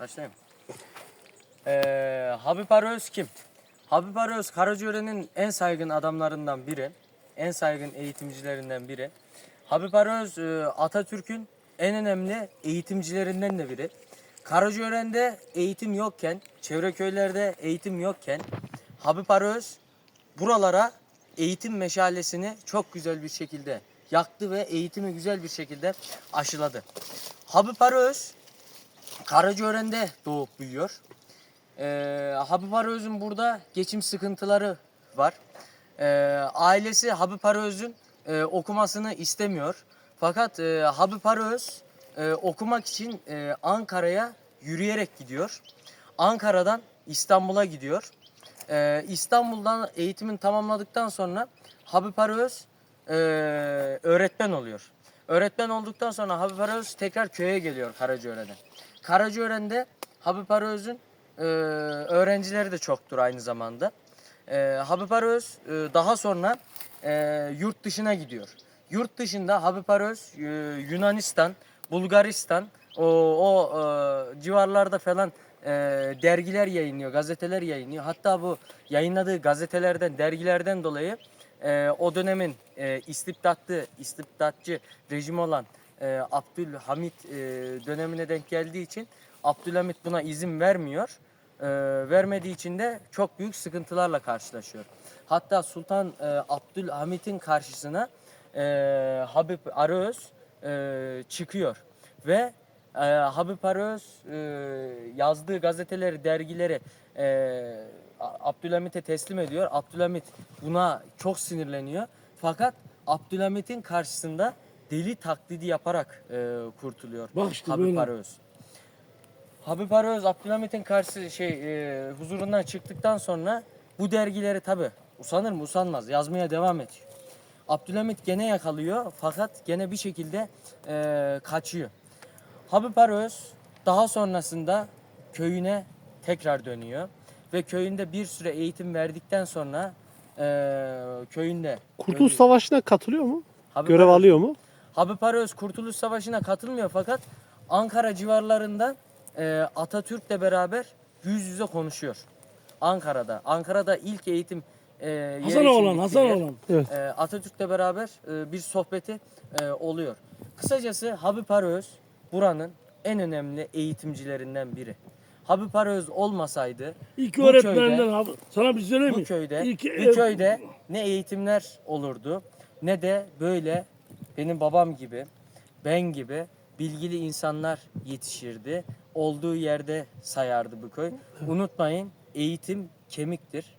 Başlayayım. Ee, Habib Aröz kim? Habib Aröz Karacören'in en saygın adamlarından biri. En saygın eğitimcilerinden biri. Habib Aröz e, Atatürk'ün en önemli eğitimcilerinden de biri. Karacören'de eğitim yokken, çevre köylerde eğitim yokken Habib Aröz buralara eğitim meşalesini çok güzel bir şekilde yaktı ve eğitimi güzel bir şekilde aşıladı. Habib Aröz Karacaören'de doğup büyüyor. Ee, Habib Aröz'ün burada geçim sıkıntıları var. Ee, ailesi Habib Aröz'ün e, okumasını istemiyor. Fakat e, Habib Aröz e, okumak için e, Ankara'ya yürüyerek gidiyor. Ankara'dan İstanbul'a gidiyor. Ee, İstanbul'dan eğitimin tamamladıktan sonra Habib Aröz e, öğretmen oluyor. Öğretmen olduktan sonra Habib Aröz tekrar köye geliyor Karacaören'e. Karacaören'de Habib Aröz'ün e, öğrencileri de çoktur aynı zamanda. E, Habib Aröz e, daha sonra e, yurt dışına gidiyor. Yurt dışında Habib Aröz e, Yunanistan, Bulgaristan o, o e, civarlarda falan e, dergiler yayınlıyor, gazeteler yayınlıyor. Hatta bu yayınladığı gazetelerden, dergilerden dolayı e, o dönemin e, istibdatlı, istibdatçı rejim olan e, Abdülhamit e, dönemine denk geldiği için Abdülhamit buna izin vermiyor. E, vermediği için de çok büyük sıkıntılarla karşılaşıyor. Hatta Sultan e, Abdülhamit'in karşısına e, Habib Aröz e, çıkıyor ve e, Habib Aröz e, yazdığı gazeteleri, dergileri e, Abdülhamit'e teslim ediyor. Abdülhamit buna çok sinirleniyor. Fakat Abdülhamit'in karşısında deli taklidi yaparak e, kurtuluyor Bak işte Habib böyle. Aröz. Habib Aröz Abdülhamit'in karşı şey e, huzurundan çıktıktan sonra bu dergileri tabi usanır mı usanmaz yazmaya devam ediyor. Abdülhamit gene yakalıyor fakat gene bir şekilde e, kaçıyor. Habib Aröz daha sonrasında köyüne tekrar dönüyor ve köyünde bir süre eğitim verdikten sonra e, köyünde Kurtuluş Savaşı'na katılıyor mu? Habib Görev Aröz- alıyor mu? Habib Aröz Kurtuluş Savaşı'na katılmıyor fakat Ankara civarlarında e, Atatürk'le beraber yüz yüze konuşuyor. Ankara'da. Ankara'da ilk eğitim e, yeri için Hasanoğlan, gittiği Hasanoğlan. Evet. e, Atatürk'le beraber e, bir sohbeti e, oluyor. Kısacası Habib Aröz buranın en önemli eğitimcilerinden biri. Habib Aröz olmasaydı İlk bu öğretmenden köyde-. Sana bir şey söyleyeyim mi? bu köyde İlk bu ev- köyde ne eğitimler olurdu ne de böyle benim babam gibi ben gibi bilgili insanlar yetişirdi. Olduğu yerde sayardı bu köy. Unutmayın eğitim kemiktir.